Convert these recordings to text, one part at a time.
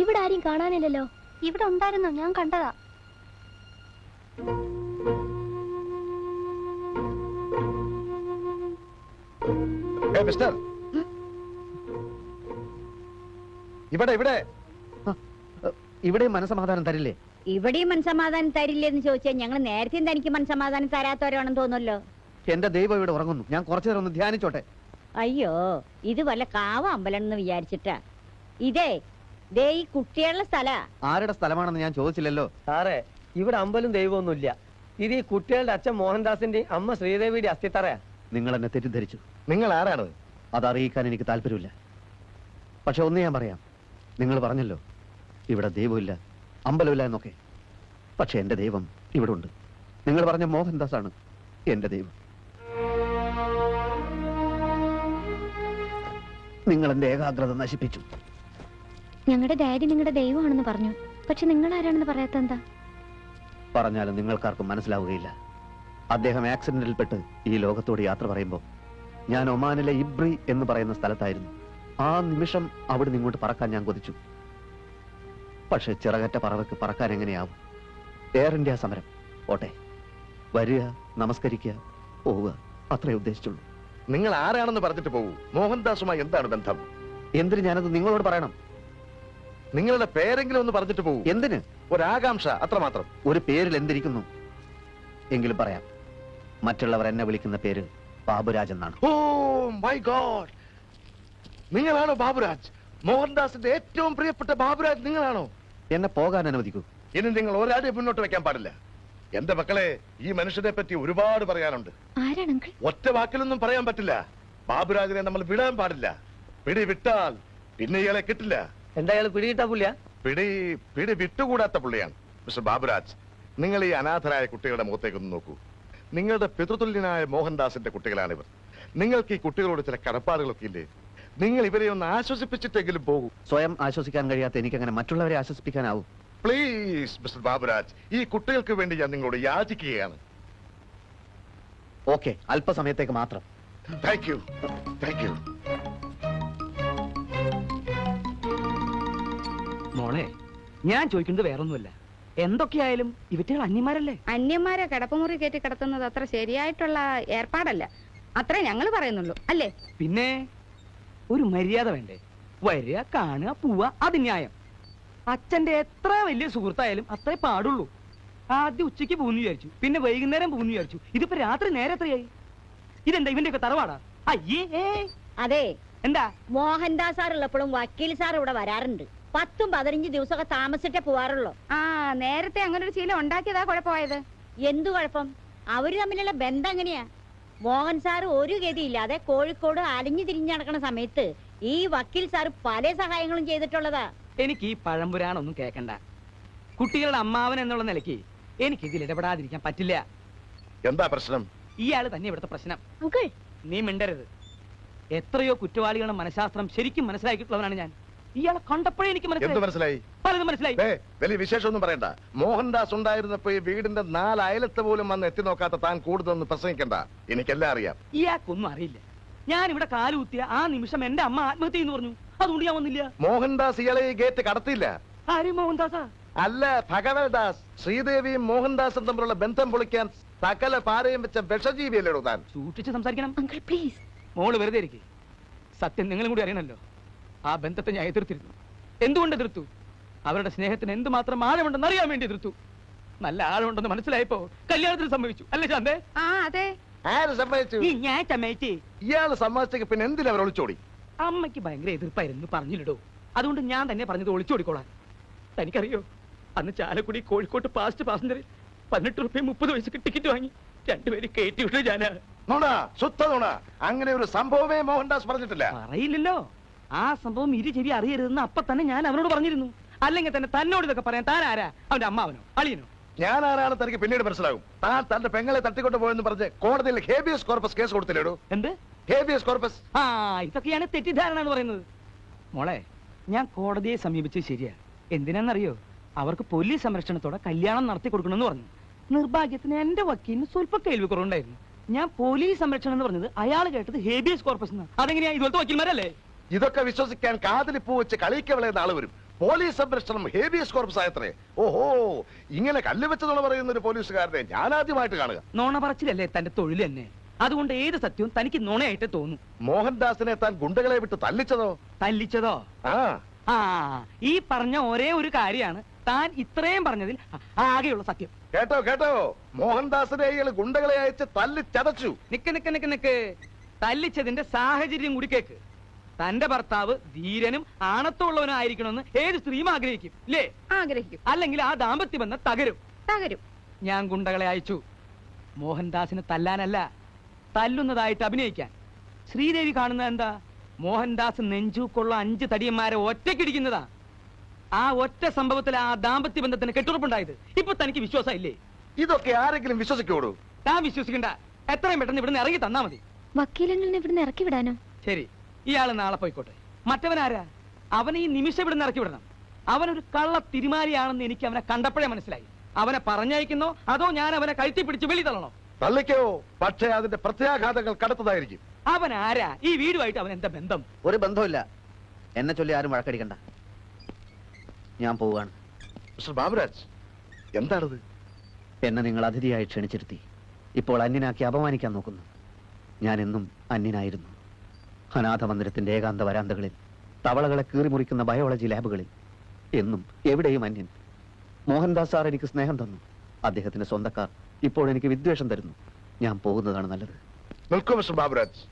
ഇവിടെ ആരും കാണാനില്ലല്ലോ. ഇവിടെ ഉണ്ടായിരുന്നു ഞാൻ കണ്ടതാ. മിസ്റ്റർ. ഇവിടെ ഇവിടെ. ഇവിടെ മനസമാധാനം തരില്ലേ? ഇവിടെയും മനസമാധാനം തരില്ലെന്ന് ചോദിച്ചാൽ ഞങ്ങൾ നേരത്തെ തനിക്ക് മനസമാധാനം തരാത്തവരാണെന്ന് തോന്നുമല്ലോ എന്റെ ദൈവം ഇവിടെ ഉറങ്ങുന്നു. ഞാൻ കുറച്ചു നേരം ഒന്ന് ധ്യാനിച്ചോട്ടെ. അയ്യോ ഇത് വല്ല കാവ അമ്പലം എന്ന് വിചാരിച്ചിട്ടാ. ഇതേ ദേ ഈ കുട്ടികളുടെ സ്ഥല. ആരുടെ സ്ഥലമാണെന്ന് ഞാൻ ചോദിച്ചില്ലല്ലോ. സാറേ ഇവിടെ അമ്പലും ദൈവമൊന്നുമില്ല. ഇത് ഈ കുട്ടികളുടെ അച്ഛൻ മോഹൻദാസിന്റെ അമ്മ ശ്രീദേവിയുടെ അസ്ഥിത്തറയാ. നിങ്ങൾ എന്നെ തെറ്റിദ്ധരിച്ചു. നിങ്ങൾ ആരാണ് അത് അറിയിക്കാൻ എനിക്ക് താല്പര്യമില്ല. പക്ഷെ ഒന്ന് ഞാൻ പറയാം. നിങ്ങൾ പറഞ്ഞല്ലോ ഇവിടെ ദൈവമില്ല അമ്പലമില്ല എന്നൊക്കെ. പക്ഷെ എന്റെ ദൈവം ഇവിടെ ഉണ്ട്. നിങ്ങൾ പറഞ്ഞ മോഹൻദാസ് ആണ് എന്റെ ദൈവം. നിങ്ങൾ എന്റെ ഏകാഗ്രത നശിപ്പിച്ചു. ഞങ്ങളുടെ ഡാഡി നിങ്ങളുടെ ദൈവമാണെന്ന് പറഞ്ഞു. പക്ഷെ നിങ്ങൾ ആരാണെന്ന് പറയാത്ത എന്താ പറഞ്ഞാലും നിങ്ങൾക്കാർക്കും മനസ്സിലാവുകയില്ല. അദ്ദേഹം ആക്സിഡന്റിൽപ്പെട്ട് ഈ ലോകത്തോട് യാത്ര പറയുമ്പോൾ ഞാൻ ഒമാനിലെ ഇബ്രി എന്ന് പറയുന്ന സ്ഥലത്തായിരുന്നു. ആ നിമിഷം അവിടെ നിങ്ങോട്ട് പറക്കാൻ ഞാൻ കൊതിച്ചു. പക്ഷെ ചിറകറ്റ പറവയ്ക്ക് പറക്കാൻ എങ്ങനെയാവും? എയർ ഇന്ത്യ സമരം. ഓട്ടെ. വരിക നമസ്കരിക്കുക പോവുക. അത്രേ ഉദ്ദേശിച്ചുള്ളൂ. നിങ്ങൾ ആരാണെന്ന് പറഞ്ഞിട്ട് പോകൂ. മോഹൻദാസുമായി എന്താണ് ബന്ധം? എന്തിന് ഞാനത് നിങ്ങളോട് പറയണം? നിങ്ങളുടെ പേരെങ്കിലും ഒന്ന് പറഞ്ഞിട്ട് പോകും എന്തിന്? ഒരാകാംക്ഷ അത്രമാത്രം. ഒരു പേരിൽ എന്തിരിക്കുന്നു? എങ്കിലും പറയാം. മറ്റുള്ളവർ എന്നെ വിളിക്കുന്ന പേര് ബാബുരാജ് എന്നാണ്. ഓ മൈ ഗോഡ് നിങ്ങളാണോ ബാബുരാജ്? മോഹൻദാസിന്റെ ഏറ്റവും പ്രിയപ്പെട്ട ബാബുരാജ് നിങ്ങളാണോ? എന്നെ പോകാൻ അനുവദിക്കൂ. ഇനി നിങ്ങൾ ഒരാളെ മുന്നോട്ട് വെക്കാൻ പാടില്ല. എന്റെ മക്കളെ ഈ മനുഷ്യനെ പറ്റി ഒരുപാട് പറയാനുണ്ട്. ആരാണ് അങ്കിൾ ഒറ്റ വാക്കിലൊന്നും പറയാൻ പറ്റില്ല. ബാബുരാജിനെ നമ്മൾ വിടാൻ പാടില്ല. പിടി വിട്ടാൽ പിന്നെ ഇയാളെ കിട്ടില്ല. എന്താ അയാൾ പിടികിട്ടാ പുള്ളിയാ? പിടി പിടി വിട്ടുകൂടാത്ത പുള്ളിയാണ് മിസ്റ്റർ ബാബുരാജ്. നിങ്ങൾ ഈ അനാഥരായ കുട്ടികളുടെ മുഖത്തേക്ക് ഒന്ന് നോക്കൂ. നിങ്ങളുടെ പിതൃതുല്യനായ മോഹൻദാസിന്റെ കുട്ടികളാണിവർ. നിങ്ങൾക്ക് ഈ കുട്ടികളോട് ചില കടപ്പാടുകളൊക്കെ ഇല്ലേ? നിങ്ങൾ ഇവരെ ഒന്ന് ആശ്വസിപ്പിച്ചിട്ടെങ്കിലും പോകൂ. സ്വയം ആശ്വസിക്കാൻ കഴിയാത്ത എനിക്ക് അങ്ങനെ മറ്റുള്ളവരെ ആശ്വസിപ്പിക്കാനാവും. പ്ലീസ് മിസ്റ്റർ ബാബുരാജ് ഈ കുട്ടികൾക്ക് വേണ്ടി ഞാൻ നിങ്ങളോട് യാചിക്കുകയാണ്. ഓക്കെ അല്പസമയത്തേക്ക് മാത്രം. Thank you thank you. മോളെ ഞാൻ ചോദിക്കുന്നത് വേറൊന്നുമല്ല. എന്തൊക്കെയായാലും ഇവറ്റകൾ അന്യന്മാരല്ലേ? അന്യന്മാരെ കിടപ്പുമുറി കയറ്റി കിടത്തുന്നത് അത്ര ശരിയായിട്ടുള്ള ഏർപ്പാടല്ല. അത്രേ ഞങ്ങൾ പറയുന്നുള്ളൂ അല്ലേ? പിന്നെ ഒരു മര്യാദ വേണ്ടേ? വരിക കാണുക പോവുക അത് ന്യായം. അച്ഛന്റെ എത്ര വലിയ സുഹൃത്തായാലും അത്രേ പാടുള്ളൂ. ആദ്യം ഉച്ചയ്ക്ക് പോകുന്നു വിചാരിച്ചു പിന്നെ വൈകുന്നേരം പോകുന്നു വിചാരിച്ചു. ഇതിപ്പോ രാത്രി നേരെ എത്രയായി? ഇതെന്താ ഇവന്റെ ഒക്കെ തറവാടാ? അയ്യേ അതെ. എന്താ? മോഹൻദാസ് സാർ ഉള്ളപ്പോഴും വക്കീൽ സാർ ഇവിടെ വരാറുണ്ട്. പത്തും പതിനഞ്ച് ദിവസമൊക്കെ താമസിച്ചിട്ടേ പോവാറുള്ളൂ. ആ നേരത്തെ അങ്ങനെ ഒരു ശീലം ഉണ്ടാക്കിയതാ കുഴപ്പമായത്. എന്തു കുഴപ്പം? അവർ തമ്മിലുള്ള ബന്ധം എങ്ങനെയാ? മോഹൻ സാർ ഒരു ഗതിയില്ലാതെ കോഴിക്കോട് അലിഞ്ഞു തിരിഞ്ഞു നടക്കുന്ന സമയത്ത് ഈ വക്കീൽ സാർ പല സഹായങ്ങളും ചെയ്തിട്ടുള്ളതാ. എനിക്ക് ഈ പഴംപുരാണൊന്നും കേക്കണ്ട. കുട്ടികളുടെ അമ്മാവൻ എന്നുള്ള നിലയ്ക്ക് എനിക്ക് ഇതിൽ ഇടപെടാതിരിക്കാൻ പറ്റില്ല. എന്താ പ്രശ്നം? ഇയാൾ തന്നെ ഇവിടുത്തെ പ്രശ്നം. അങ്കിൾ നീ മിണ്ടരുത്. എത്രയോ കുറ്റവാളികളുടെ മനഃശാസ്ത്രം ശരിക്കും മനസ്സിലാക്കിയിട്ടുള്ളവനാണ് ഞാൻ. ഇയാളെ കണ്ടപ്പോഴേ എനിക്ക് എന്ത് മനസ്സിലായി? മനസ്സിലായി പലതും മനസ്സിലായി. ഏ വലിയ വിശേഷമൊന്നും പറയണ്ട. മോഹൻദാസ് ഉണ്ടായിരുന്നപ്പോ ഈ വീടിന്റെ നാല് അയലത്ത് പോലും വന്ന് എത്തി നോക്കാത്ത താൻ കൂടുതലൊന്നും പ്രസംഗിക്കണ്ട. എനിക്കെല്ലാം അറിയാം. ഇയാൾക്കൊന്നും അറിയില്ല. ഞാൻ ഇവിടെ കാലുകുത്തിയ ആ നിമിഷം എന്റെ അമ്മ ആത്മഹത്യ എന്ന് പറഞ്ഞു. അതുകൊണ്ട് ഞാൻ വന്നില്ല. മോഹൻദാസ് ഇയാളെ ഈ ഗേറ്റ് കടത്തില്ല ആര് മോഹൻദാസാ? അല്ല ഭഗവൽദാസ് ശ്രീദേവിയും മോഹൻദാസും തമ്മിലുള്ള ബന്ധം പൊളിക്കാൻ സകല പാരയും വെച്ച വിഷജീവിയല്ലേ താൻ? സൂക്ഷിച്ച് സംസാരിക്കണം. അങ്കിൾ പ്ലീസ് മോൾ വെറുതെ ഇരിക്കേ. സത്യം നിങ്ങളും കൂടി അറിയണല്ലോ. ആ ബന്ധത്തെ ഞാൻ എതിർത്തിരുന്നു. എന്തുകൊണ്ട് എതിർത്തു? അവരുടെ സ്നേഹത്തിന് എന്തുമാത്രം ആഴമുണ്ടെന്ന് അറിയാൻ വേണ്ടി എതിർത്തു. നല്ല ആഴമുണ്ടെന്ന് മനസ്സിലായപ്പോ കല്യാണത്തിന് സംഭവിച്ചു അല്ലേ ശാന്തേ? ആ അതെ. ആര് സമ്മതിച്ചു? ഈ ഞാൻ ചമയച്ചേ ഇയാൾ സമ്മതിച്ചെങ്കിൽ പിന്നെ എന്തിനാ അവർ ഒളിച്ചോടി? അമ്മയ്ക്ക് ഭയങ്കര എതിർപ്പായിരുന്നു പറഞ്ഞില്ലടോ. അതുകൊണ്ട് ഞാൻ തന്നെ പറഞ്ഞത് ഒളിച്ചോടിക്കോളാൻ. തനിക്കറിയോ? അന്ന് ചാലക്കുടി കോഴിക്കോട്ട് പാസ്റ്റ് പാസഞ്ചർ പതിനെട്ട് റുപ്യ മുപ്പത് വയസ്സ് ടിക്കറ്റ് വാങ്ങി. രണ്ടുപേര് കയറ്റി വിട്ടു ഞാനാ. നുണ ശുദ്ധ നുണ. അങ്ങനെ ഒരു സംഭവമേ മോഹൻദാസ് പറഞ്ഞിട്ടില്ല. പറയില്ലല്ലോ. ആ സംഭവം ഇരു ചെവി അറിയരുതെന്ന് അപ്പൊ തന്നെ ഞാൻ അവനോട് പറഞ്ഞിരുന്നു. അല്ലെങ്കിൽ തന്നെ തന്നോട് ഇതൊക്കെ പറയാൻ താൻ ആരാ? അവന്റെ അമ്മാവനോ? അളിയനോ? ഞാൻ ആരാണ് തനിക്ക് പിന്നീട് മനസ്സിലാകും താൻ തന്റെ പെങ്ങളെ തട്ടിക്കൊണ്ട് പോയെന്ന് പറഞ്ഞ് കോടതിയിൽ ഹേബിയസ് കോർപ്പസ് കേസ് കൊടുത്തില്ലേടോ? എന്ത്? Habeas corpus. ആ ഇതൊക്കെയാണ് തെറ്റിദ്ധാരണ എന്ന് പറയുന്നത്. മോളെ ഞാൻ കോടതിയെ സമീപിച്ചത് ശരിയാ. എന്തിനാന്നറിയോ അവർക്ക് പോലീസ് സംരക്ഷണത്തോടെ കല്യാണം നടത്തി കൊടുക്കണമെന്ന് പറഞ്ഞു. നിർഭാഗ്യത്തിന് എന്റെ വക്കീലിന് സ്വല്പ കേൾവി കുറവുണ്ടായിരുന്നു ഞാൻ പോലീസ് സംരക്ഷണം എന്ന് പറഞ്ഞത് അയാൾ കേട്ടത് ഹേബിയസ് കോർപ്പസ് എന്ന് അതെങ്ങനെയാ ഇതുപോലത്തെ വക്കീൽമാരല്ലേ? ഇതൊക്കെ വിശ്വസിക്കാൻ കാതിലിപ്പൂ വെച്ച് കളിക്കവളെ നാളെ വരും. പോലീസ് സംരക്ഷണം ഹേബിയസ് കോർപ്സ് ആയത്രേ. ഓഹോ ഇങ്ങനെ കല്ല് വെച്ചെന്നുള്ള പറയുന്ന ഒരു പോലീസുകാരനെ ഞാൻ ആദ്യമായിട്ട് കാണുക. നോണ പറച്ചിലല്ലേ തന്റെ തൊഴിൽ തന്നെ? അതുകൊണ്ട് ഏത് സത്യവും തനിക്ക് നുണയായിട്ട് തോന്നും. മോഹൻദാസിനെ താൻ ഗുണ്ടകളെ വിട്ട് തല്ലിച്ചതോ? തല്ലിച്ചതോ? ആ. ഈ പറഞ്ഞ ഒരേ ഒരു കാര്യമാണ് താൻ ഇത്രയും പറഞ്ഞതിൽ ആകെയുള്ള സത്യം. കേട്ടോ കേട്ടോ. മോഹൻദാസിനെ ഇയാൾ ഗുണ്ടകളെ അയച്ച് തല്ലി ചതച്ചു നിക്ക് നിക്ക് നിക്ക് നിക്ക്. തല്ലിച്ചതിന്റെ സാഹചര്യം കൂടി കേക്ക്. തന്റെ ഭർത്താവ് ധീരനും ആണത്തമുള്ളവനും ആയിരിക്കണമെന്ന് ഏത് സ്ത്രീയും ആഗ്രഹിക്കും ഇല്ലേ? ആഗ്രഹിക്കും. അല്ലെങ്കിൽ ആ ദാമ്പത്യ ബന്ധം തകരും. തകരും. ഞാൻ ഗുണ്ടകളെ അയച്ചു. മോഹൻദാസിനെ തല്ലാനല്ല തല്ലുന്നതായിട്ട് അഭിനയിക്കാൻ. ശ്രീദേവി കാണുന്നത് എന്താ? മോഹൻദാസ് നെഞ്ചൂക്കുള്ള അഞ്ച് തടിയന്മാരെ ഒറ്റക്കിടിക്കുന്നതാ ആ ഒറ്റ സംഭവത്തിൽ ആ ദാമ്പത്യ ബന്ധത്തിന് കെട്ടുറപ്പുണ്ടായത്. ഇപ്പൊ തനിക്ക് വിശ്വാസം ഇല്ലേ ഇതൊക്കെ ആരെങ്കിലും വിശ്വസിക്കോളൂ താൻ വിശ്വസിക്കണ്ട. എത്രയും പെട്ടെന്ന് ഇവിടുന്ന് ഇറങ്ങി തന്നാ മതി. വക്കീലങ്ങളിൽ ഇവിടുന്ന് ഇറക്കി വിടാനോ? ശരി. ഇയാൾ നാളെ പോയിക്കോട്ടെ. മറ്റവനാരാ? അവനെ ഈ നിമിഷം ഇവിടെ ഇറക്കി വിടണം. അവനൊരു കള്ള തിരുമാലിയാണെന്ന് എനിക്ക് അവനെ കണ്ടപ്പോഴേ മനസ്സിലായി. അവനെ പറഞ്ഞയക്കുന്നോ അതോ ഞാൻ അവനെ കഴുത്തി പിടിച്ച് വെളി തള്ളണോ? തള്ളിക്കോ? പക്ഷേ അതിന്റെ പ്രത്യാഘാതങ്ങൾ കടത്തതായിരിക്കും. അവൻ ആരാ ഈ വീടുമായിട്ട് അവൻ എന്താ ബന്ധം? ഒരു ബന്ധമില്ല എന്നെ ചൊല്ലി ആരും വഴക്കടിക്കണ്ട. ഞാൻ പോവുകയാണ്. മിസ്റ്റർ ബാബുരാജ് എന്താണത്? എന്നെ നിങ്ങൾ അതിഥിയായി ക്ഷണിച്ചിരുത്തി. ഇപ്പോൾ അന്യനാക്കി അപമാനിക്കാൻ നോക്കുന്നു. ഞാൻ എന്നും അന്യനായിരുന്നു. അനാഥ മന്ദിരത്തിന്റെ ഏകാന്ത വരാന്തകളിൽ തവളകളെ കീറിമുറിക്കുന്ന ബയോളജി ലാബുകളിൽ. എന്നും എവിടെയും അന്യൻ. മോഹൻദാസ് സാർ എനിക്ക് സ്നേഹം തന്നു. അദ്ദേഹത്തിന്റെ സ്വന്തക്കാർ ഇപ്പോൾ എനിക്ക് വിദ്വേഷം തരുന്നു. ഞാൻ പോകുന്നതാണ് നല്ലത്. മിസ്റ്റർ ബാബുരാജ്.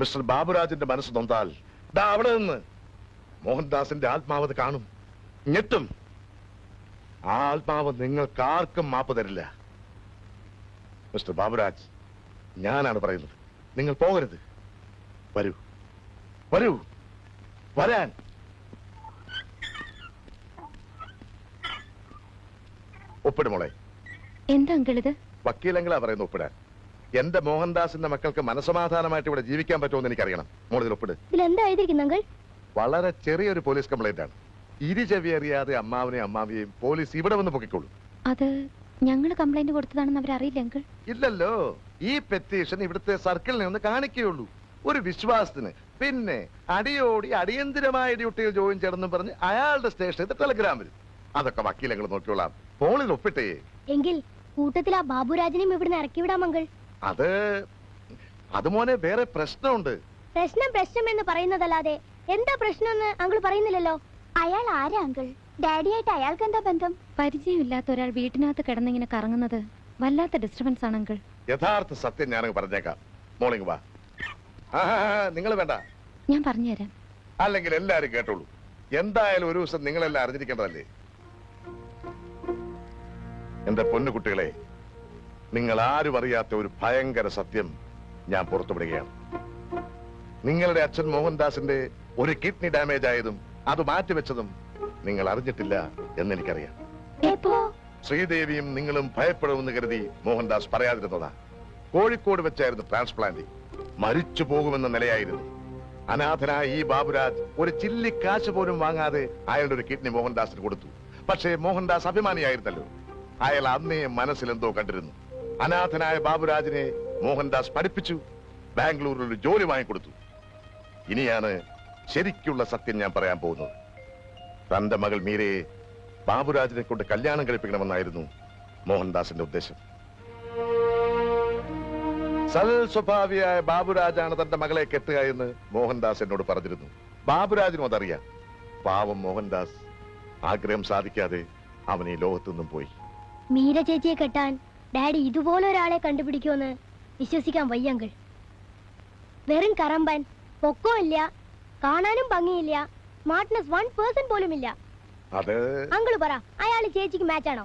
മിസ്റ്റർ ബാബുരാജിന്റെ മനസ്സ് നൊന്താൽ അവിടെ നിന്ന് മോഹൻദാസിന്റെ ആത്മാവത് കാണും. ഞെട്ടും. ആ ആത്മാവ് നിങ്ങൾക്ക് ആർക്കും മാപ്പ് തരില്ല. മിസ്റ്റർ ബാബുരാജ് ഞാനാണ് പറയുന്നത്. നിങ്ങൾ പോകരുത്. വരൂ. വരൂ. വരാൻ. ഒപ്പിടുമോളെ എന്താ അങ്കിൾ ഇത്? വക്കീലെങ്കിലാ പറയുന്നത് ഒപ്പിടാൻ. എന്റെ മോഹൻദാസിന്റെ മക്കൾക്ക് മനസമാധാനമായിട്ട് ഇവിടെ ജീവിക്കാൻ പറ്റുമെന്ന് എനിക്കറിയണം. മോളിൽ ഒപ്പിട്. എഴുതിയിരിക്കുന്നു അങ്കിൾ? വളരെ ചെറിയൊരു പോലീസ് കംപ്ലൈന്റ് ആണ് ഇരു ചെവി അറിയാതെ അമ്മാവനെയും അമ്മാവിയെയും പോലീസ് ഇവിടെ വന്ന് പൊക്കിക്കോളൂ അത് ഞങ്ങൾ കംപ്ലൈന്റ് കൊടുത്തതാണെന്ന് അവരറിയില്ല അങ്കിൾ ഇല്ലല്ലോ. ഈ പെറ്റീഷൻ ഇവിടുത്തെ സർക്കിളിനെ ഒന്ന് കാണിക്കുകയുള്ളൂ. ഒരു വിശ്വാസത്തിന്. പിന്നെ അടിയോടി അടിയന്തിരമായ ഡ്യൂട്ടിയിൽ ജോയിൻ ചെയ്യണമെന്ന് പറഞ്ഞ് അയാളുടെ സ്റ്റേഷനിൽ ടെലഗ്രാം വരും അതൊക്കെ വക്കീലങ്ങൾ നോക്കിയോളാം ഫോണിൽ ഒപ്പിട്ടേ. എങ്കിൽ കൂട്ടത്തിൽ ആ ബാബുരാജിനെയും ഇവിടുന്ന് ഇറക്കി വിടാം അങ്കിൾ അത് അത് മോനെ വേറെ പ്രശ്നമുണ്ട്. പ്രശ്നം പ്രശ്നം എന്ന് പറയുന്നതല്ലാതെ എന്താ പ്രശ്നം എന്ന് അങ്കിൾ പറയുന്നില്ലല്ലോ? അയാൾ ആരാ അങ്കിൾ ഡാഡിയായിട്ട് അയാൾക്ക് എന്താ ബന്ധം? പരിചയമില്ലാത്ത ഒരാൾ വീട്ടിനകത്ത് കിടന്നിങ്ങനെ കറങ്ങുന്നത് വല്ലാത്ത ഡിസ്റ്റർബൻസ് ആണ് അങ്കിൾ യഥാർത്ഥ സത്യം ഞാൻ പറഞ്ഞേക്കാം. മോർണിംഗ് വാ. നിങ്ങൾ വേണ്ട. ഞാൻ പറഞ്ഞുതരാം. അല്ലെങ്കിൽ എല്ലാരും കേട്ടോളൂ. എന്തായാലും ഒരു ദിവസം നിങ്ങളെല്ലാം അറിഞ്ഞിരിക്കേണ്ടതല്ലേ? എന്റെ പൊന്നുകുട്ടികളെ നിങ്ങൾ ആരും അറിയാത്ത ഒരു ഭയങ്കര സത്യം ഞാൻ പുറത്തുവിടുകയാണ്. നിങ്ങളുടെ അച്ഛൻ മോഹൻദാസിന്റെ ഒരു കിഡ്നി ഡാമേജ് ആയതും അത് മാറ്റിവെച്ചതും നിങ്ങൾ അറിഞ്ഞിട്ടില്ല എന്നെനിക്കറിയാം ശ്രീദേവിയും നിങ്ങളും ഭയപ്പെടുമെന്ന് കരുതി മോഹൻദാസ് പറയാതിരുന്നതാ. കോഴിക്കോട് വെച്ചായിരുന്നു ട്രാൻസ്പ്ലാന്റിംഗ് മരിച്ചു പോകുമെന്ന നിലയായിരുന്നു. അനാഥനായ ഈ ബാബുരാജ് ഒരു ചില്ലി കാശ് പോലും വാങ്ങാതെ അയാളുടെ ഒരു കിഡ്നി മോഹൻദാസിന് കൊടുത്തു. പക്ഷേ മോഹൻദാസ് അഭിമാനിയായിരുന്നല്ലോ. അയാൾ അന്നേ മനസ്സിൽ എന്തോ കണ്ടിരുന്നു. അനാഥനായ ബാബുരാജിനെ മോഹൻദാസ് പഠിപ്പിച്ചു ബാംഗ്ലൂരിൽ ഒരു ജോലി വാങ്ങിക്കൊടുത്തു. ഇനിയാണ് ശരിക്കുള്ള സത്യം ഞാൻ പറയാൻ പോകുന്നത്. തന്റെ മകൾ മീരയെ ബാബുരാജിനെ കൊണ്ട് കല്യാണം കഴിപ്പിക്കണമെന്നായിരുന്നു മോഹൻദാസിന്റെ ഉദ്ദേശം. സൽ സ്വഭാവിയായ ബാബുരാജാണ് തന്റെ മകളെ കെട്ടുക എന്ന് മോഹൻദാസ് എന്നോട് പറഞ്ഞിരുന്നു. ബാബുരാജിനും അതറിയാം. പാവം മോഹൻദാസ് ആഗ്രഹം സാധിക്കാതെ അവൻ ഈ ലോകത്തുനിന്നും പോയി. മീര ചേച്ചിയെ കെട്ടാൻ ഡാഡി ഇതുപോലെ ഒരാളെ കണ്ടുപിടിക്കുമെന്ന് വിശ്വസിക്കാൻ വയ്യങ്കിൾ വെറും കറമ്പൻ പൊക്കമില്ല കാണാനും ഭംഗിയില്ല സ്മാർട്ട്നെസ് വൺ പേഴ്സൺ പോലും ഇല്ല. അത് അങ്കിൾ പറ അയാൾ ചേച്ചിക്ക് മാച്ച് ആണോ?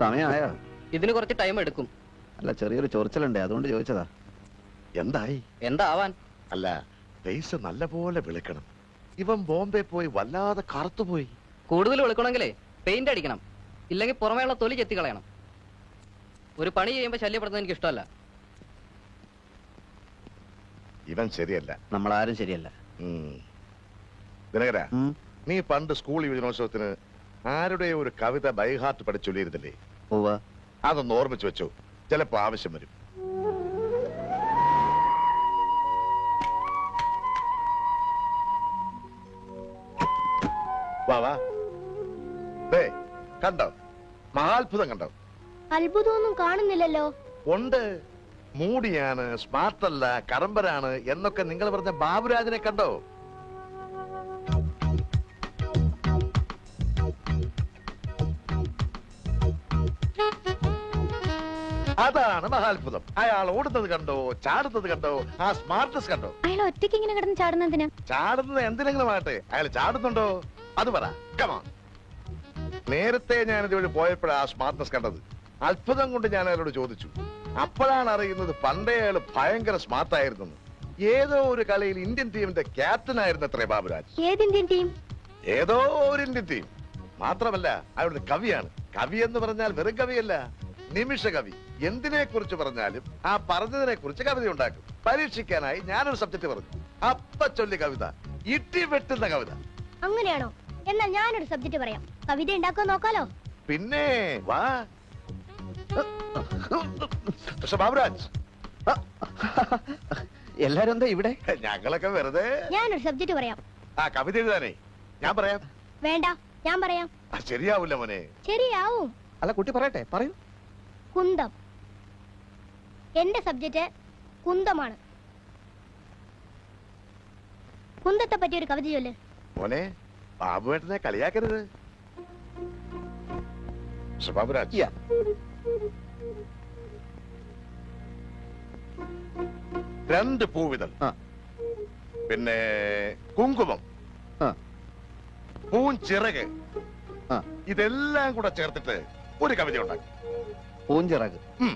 സമയമായോ ഇതിന് കുറച്ച് ടൈം എടുക്കും. അല്ല ചെറിയൊരു ചൊറിച്ചലുണ്ടേ അതുകൊണ്ട് ചോദിച്ചതാ. എന്തായി? എന്താവാൻ? അല്ല ഫേസ് നല്ലപോലെ വിളിക്കണം. ഇവൻ ബോംബെ പോയി വല്ലാതെ കറുത്തുപോയി. കൂടുതൽ വിളിക്കണമെങ്കിലേ പെയിന്റ് അടിക്കണം. ഇല്ലെങ്കിൽ പുറമേയുള്ള തൊലി ചെത്തി കളയണം ഒരു പണി ചെയ്യുമ്പോൾ ശല്യപ്പെടുന്നത് എനിക്ക് ഇഷ്ടമല്ല. ഇവൻ ശരിയല്ല. നമ്മൾ ആരും ശരിയല്ല. ദിനകര നീ പണ്ട് സ്കൂൾ യുവജനോത്സവത്തിന് ആരുടെ ഒരു കവിത ബൈഹാർട്ട് പഠിച്ചൊല്ലിയിരുന്നില്ലേ അതൊന്ന് ഓർമ്മിച്ചു വെച്ചു. ചിലപ്പോ ആവശ്യം വരും. വാ വാ. കണ്ടോ? മഹാത്ഭുതം കണ്ടോ? അത്ഭുതമൊന്നും കാണുന്നില്ലല്ലോ. ഉണ്ട്. മൂടിയാണ് സ്മാർട്ടല്ല കറമ്പരാണ് എന്നൊക്കെ നിങ്ങൾ പറഞ്ഞ ബാബുരാജിനെ കണ്ടോ? അതാണ് മഹാത്ഭുതം. അയാൾ ഓടുന്നത് കണ്ടോ ചാടുന്നത് കണ്ടോ ആ സ്മാർട്ട്നെസ് കണ്ടോ? അയാൾ ഒറ്റയ്ക്ക് ഇങ്ങനെ കിടന്ന് ചാടുന്നതിന് ചാടുന്നത് എന്തിനെങ്കിലും ആട്ടെ അയാൾ ചാടുന്നുണ്ടോ? അത് പറ. കമാ നേരത്തെ ഞാൻ ഇതുവഴി പോയപ്പോഴാ ആ സ്മാർട്ട്നെസ് കണ്ടത്. അത്ഭുതം കൊണ്ട് ഞാൻ അയാളോട് ചോദിച്ചു. അപ്പോഴാണ് അറിയുന്നത് പണ്ടേ അയാൾ ഭയങ്കര സ്മാർട്ട് ആയിരുന്നു ഏതോ ഒരു കളിയിൽ ഇന്ത്യൻ ടീമിന്റെ ക്യാപ്റ്റൻ ആയിരുന്നു അത്രേ ബാബുരാജ്. ഏത് ഇന്ത്യൻ ടീം ഏതോ ഒരു ഇന്ത്യൻ ടീം മാത്രമല്ല അയാളുടെ കവിയാണ്. കവി എന്ന് പറഞ്ഞാൽ വെറും കവിയല്ല നിമിഷ കവി. എന്തിനെ കുറിച്ച് പറഞ്ഞാലും ആ പറഞ്ഞതിനെ കുറിച്ച് കവിത ഉണ്ടാക്കും. പരീക്ഷിക്കാനായി ഞാനൊരു സബ്ജക്ട് പറഞ്ഞു. അപ്പ ചൊല്ലി കവിത ഇട്ടി വെട്ടുന്ന കവിത. അങ്ങനെയാണോ? എന്നാൽ ഞാനൊരു സബ്ജക്ട് പറയാം. കവിത ഉണ്ടാക്കാൻ നോക്കാലോ? പിന്നെ വാ. പക്ഷെ ബാബുരാജ്. എല്ലാരും എന്താ ഇവിടെ? ഞങ്ങളൊക്കെ വെറുതെ. ഞാനൊരു സബ്ജക്ട് പറയാം. ആ കവിത എഴുതാനേ. ഞാൻ പറയാം. വേണ്ട ഞാൻ പറയാം. ആ, ശരിയാവൂല മോനെ. ശരിയാവും. അല്ല കുട്ടി പറയട്ടെ പറയൂ. കുന്തം. എന്റെ സബ്ജക്റ്റ് കുന്തമാണ്. കുന്തത്തെ പറ്റി ഒരു കവിത ചൊല്ലേ. മോനെ ബാബുവേട്ടനെ കളിയാക്കരുത്. പക്ഷെ ബാബുരാജ് Yeah. രണ്ട് പൂവിതൾ ആ. പിന്നെ കുങ്കുമം ആ. പൂഞ്ചിറക് ആ. ഇതെല്ലാം കൂടെ ചേർത്തിട്ട് ഒരു കവിത ഉണ്ടാക്കി പൂഞ്ചിറക് ഉം.